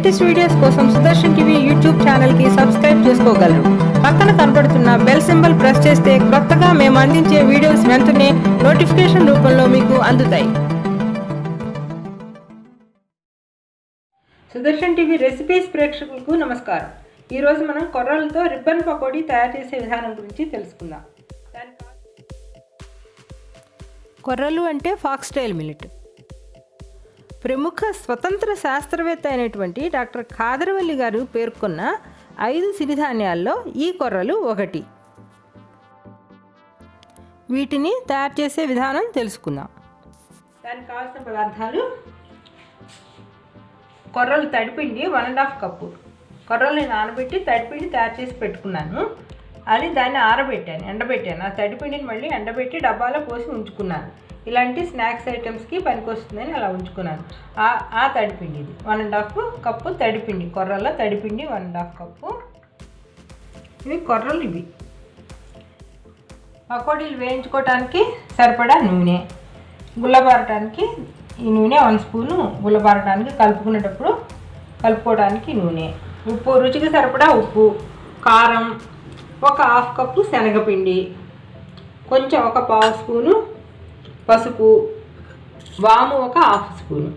Latest videos కోసం Sudarshan TV YouTube ఛానల్కి subscribe చేసుకోగలరు. పక్కన కనబడుతున్న బెల్ సింబల్ ప్రెస్ చేస్తే కొత్తగా మేము అందించే వీడియోస్ వెంటనే నోటిఫికేషన్ రూపంలో మీకు అందుతాయి. సుదర్శన్ టీవీ రెసిపీస్ ప్రేక్షకులకు నమస్కారం. ఈరోజు మనం కొర్రలతో రిబ్బన్ పకోడీ తయారు చేసే విధానం గురించి తెలుసుకుందాం. కొర్రలు అంటే ఫాక్స్టైల్ మిల్లెట్. ప్రముఖ స్వతంత్ర శాస్త్రవేత్త అయినటువంటి డాక్టర్ ఖాదరవల్లి గారు పేర్కొన్న ఐదు సిరిధాన్యాల్లో ఈ కొర్రలు ఒకటి. వీటిని తయారు చేసే విధానం తెలుసుకుందాం. దానికి కావాల్సిన పదార్థాలు కొర్రలు తడిపిండి వన్ అండ్ హాఫ్ కప్పు. కొర్రల్ని నానబెట్టి తడిపిండి తయారు చేసి పెట్టుకున్నాను. అది దాన్ని ఆరబెట్టాను ఎండబెట్టాను. ఆ తడిపిండిని మళ్ళీ ఎండబెట్టి డబ్బాలో పోసి ఉంచుకున్నాను. ఇలాంటి స్నాక్స్ ఐటమ్స్కి పనికొస్తుందని అలా ఉంచుకున్నాను. ఆ ఆ తడిపిండి ఇది వన్ అండ్ హాఫ్ కప్పు తడిపిండి కొర్రల్లో తడిపిండి వన్ అండ్ హాఫ్ కప్పు. ఇవి కొర్రలు ఇవి. పకోడీలు వేయించుకోవటానికి సరిపడా నూనె. గుల్లబారటానికి ఈ నూనె వన్ స్పూను. గుల్లబారటానికి కలుపుకునేటప్పుడు కలుపుకోవడానికి నూనె. ఉప్పు రుచికి సరిపడా ఉప్పు కారం ఒక హాఫ్ కప్పు శనగపిండి కొంచెం ఒక పావు స్పూను పసుపు వాము ఒక హాఫ్ స్పూను.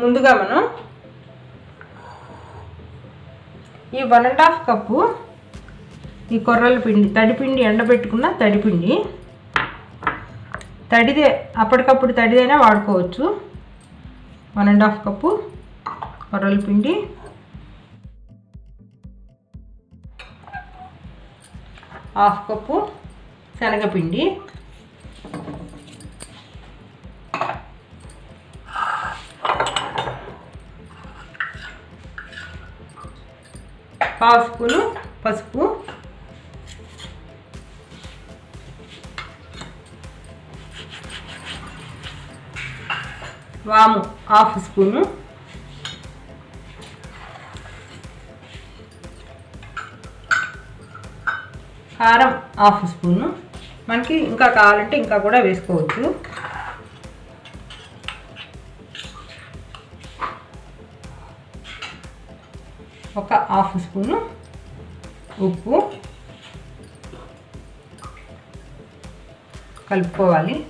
ముందుగా మనం ఈ వన్ అండ్ హాఫ్ కప్పు ఈ కొర్రల పిండి తడిపిండి ఎండబెట్టుకున్న తడిపిండి తడిదే అప్పటికప్పుడు తడిదైనా వాడుకోవచ్చు. వన్ అండ్ హాఫ్ కప్పు కొర్రల పిండి. హాఫ్ కప్పు శనగపిండి. పావు స్పూను పసుపు. వాము హాఫ్ స్పూను. కారం హాఫ్ స్పూను. మనకి ఇంకా కావాలంటే ఇంకా కూడా వేసుకోవచ్చు. ఒక హాఫ్ స్పూను ఉప్పు కలుపుకోవాలి.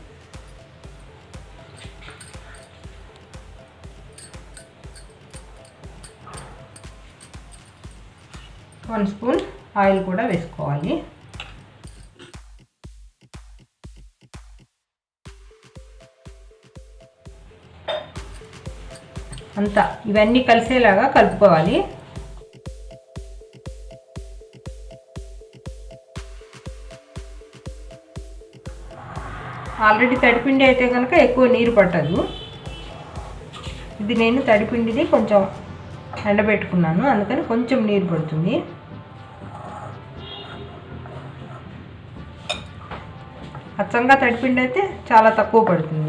వన్ స్పూన్ ఆయిల్ కూడా వేసుకోవాలి. అంతా ఇవన్నీ కలిసేలాగా కలుపుకోవాలి. ఆల్రెడీ తడిపిండి అయితే కనుక ఎక్కువ నీరు పట్టదు. ఇది నేను తడిపిండిది కొంచెం ఎండబెట్టుకున్నాను అందుకని కొంచెం నీరు పడుతుంది. అచ్చంగా తడిపిండి అయితే చాలా తక్కువ పడుతుంది.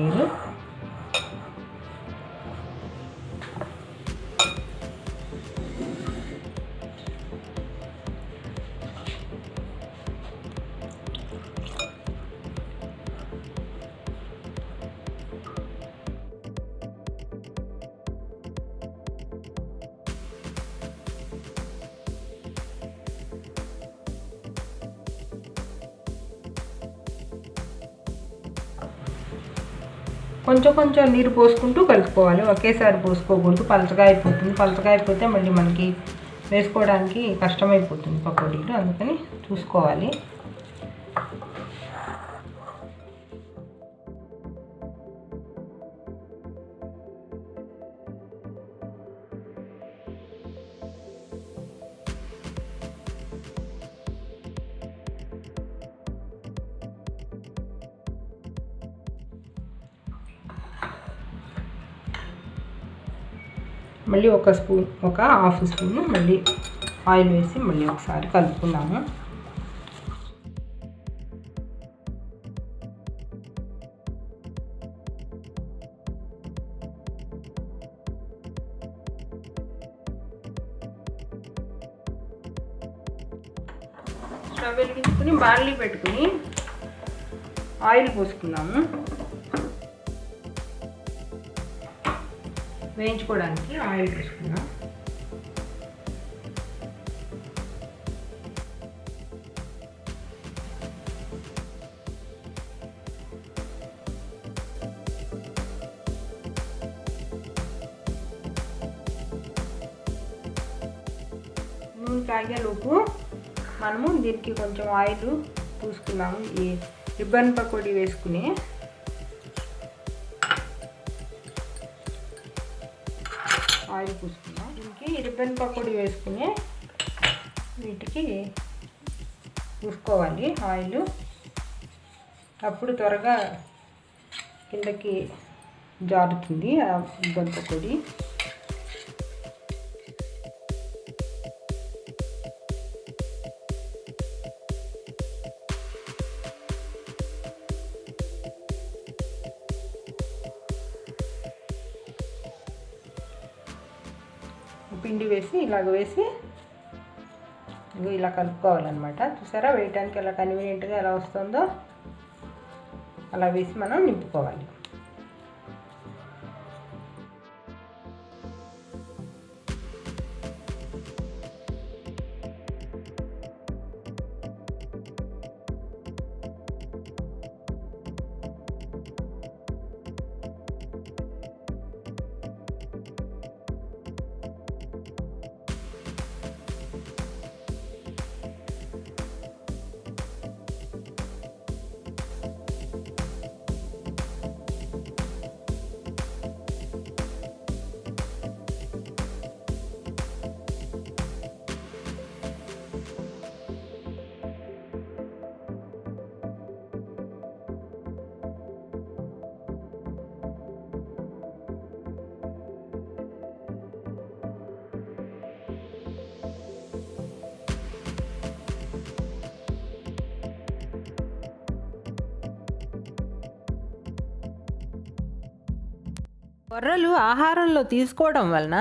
కొంచెం కొంచెం నీరు పోసుకుంటూ కలుపుకోవాలి. ఒకేసారి పోసుకోకూడదు. పలచగా అయిపోతుంది. పలచగా అయిపోతే మళ్ళీ మనకి వేసుకోవడానికి కష్టమైపోతుంది పకోడీలు. అందుకని చూసుకోవాలి. మళ్ళీ ఒక స్పూన్ ఒక హాఫ్ స్పూన్ మళ్ళీ ఆయిల్ వేసి మళ్ళీ ఒకసారి కలుపుకున్నాము స్టవ్ వెలిగించుకుని బార్లీ పెట్టుకుని ఆయిల్ పోసుకున్నాము వేయించుకోవడానికి ఆయిల్ తీసుకున్నాం నూనె కాగేలోపు మనము దీనికి కొంచెం ఆయిల్ పూసుకున్నాము. ఈ రిబ్బన్ పకోడీ వేసుకుని ఆయిల్ పూసుకున్నాం. దీనికి రిబ్బన్ పకోడీ వేసుకుని వీటికి పూసుకోవాలి ఆయిల్. అప్పుడు త్వరగా కిందకి జారుతుంది ఆ రిబ్బన్ పకోడీ. పిండి వేసి ఇలాగ వేసి ఇలా కలుపుకోవాలన్నమాట. చూసారా? వేయటానికి ఎలా కన్వీనియంట్గా ఎలా వస్తుందో? అలా వేసి మనం నింపుకోవాలి. కొర్రలు ఆహారంలో తీసుకోవడం వలన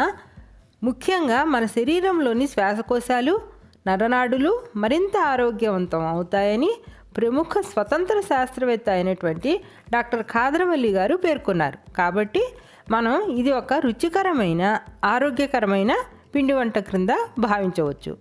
ముఖ్యంగా మన శరీరంలోని శ్వాసకోశాలు నరనాడులు మరింత ఆరోగ్యవంతం అవుతాయని ప్రముఖ స్వతంత్ర శాస్త్రవేత్త అయినటువంటి డాక్టర్ ఖాదరవల్లి గారు పేర్కొన్నారు. కాబట్టి మనం ఇది ఒక రుచికరమైన ఆరోగ్యకరమైన పిండి వంట క్రింద భావించవచ్చు.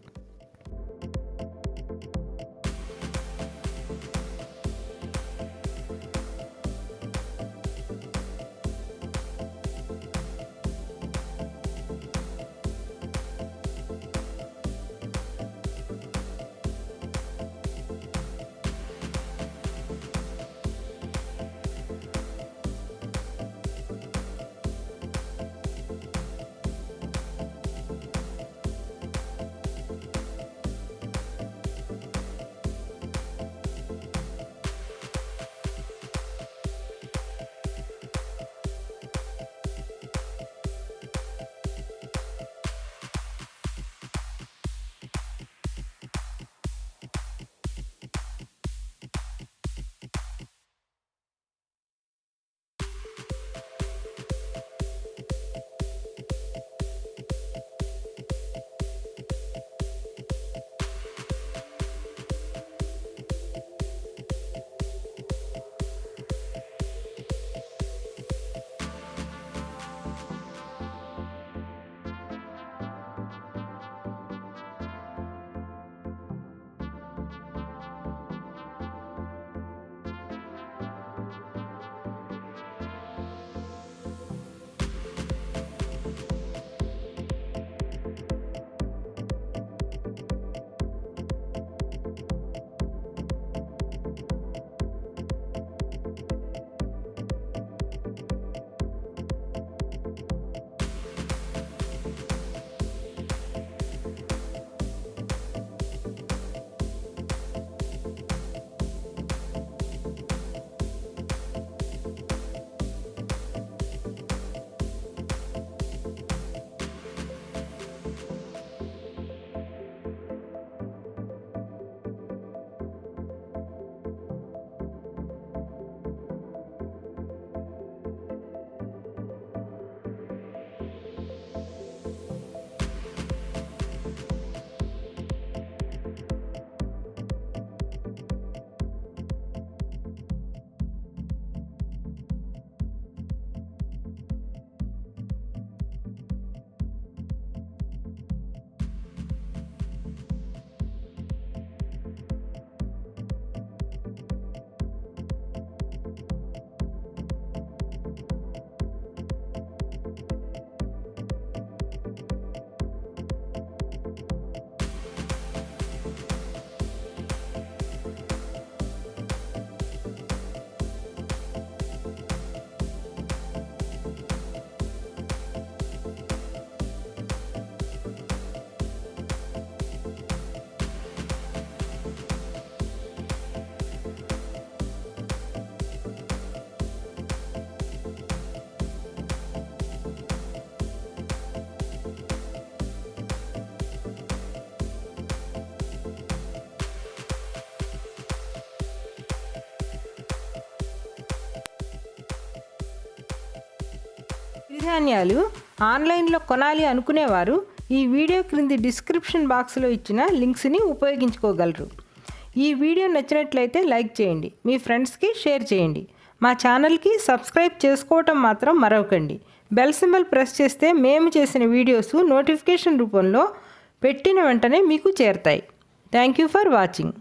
సిరిధాన్యాలు ఆన్లైన్లో కొనాలి అనుకునేవారు ఈ వీడియో క్రింది డిస్క్రిప్షన్ బాక్స్లో ఇచ్చిన లింక్స్ని ఉపయోగించుకోగలరు. ఈ వీడియో నచ్చినట్లయితే లైక్ చేయండి మీ ఫ్రెండ్స్కి షేర్ చేయండి. మా ఛానల్కి సబ్స్క్రైబ్ చేసుకోవటం మాత్రం మరవకండి. బెల్ సింబల్ ప్రెస్ చేస్తే మేము చేసిన వీడియోస్ నోటిఫికేషన్ రూపంలో పెట్టిన వెంటనే మీకు చేరుతాయి. Thank you for watching.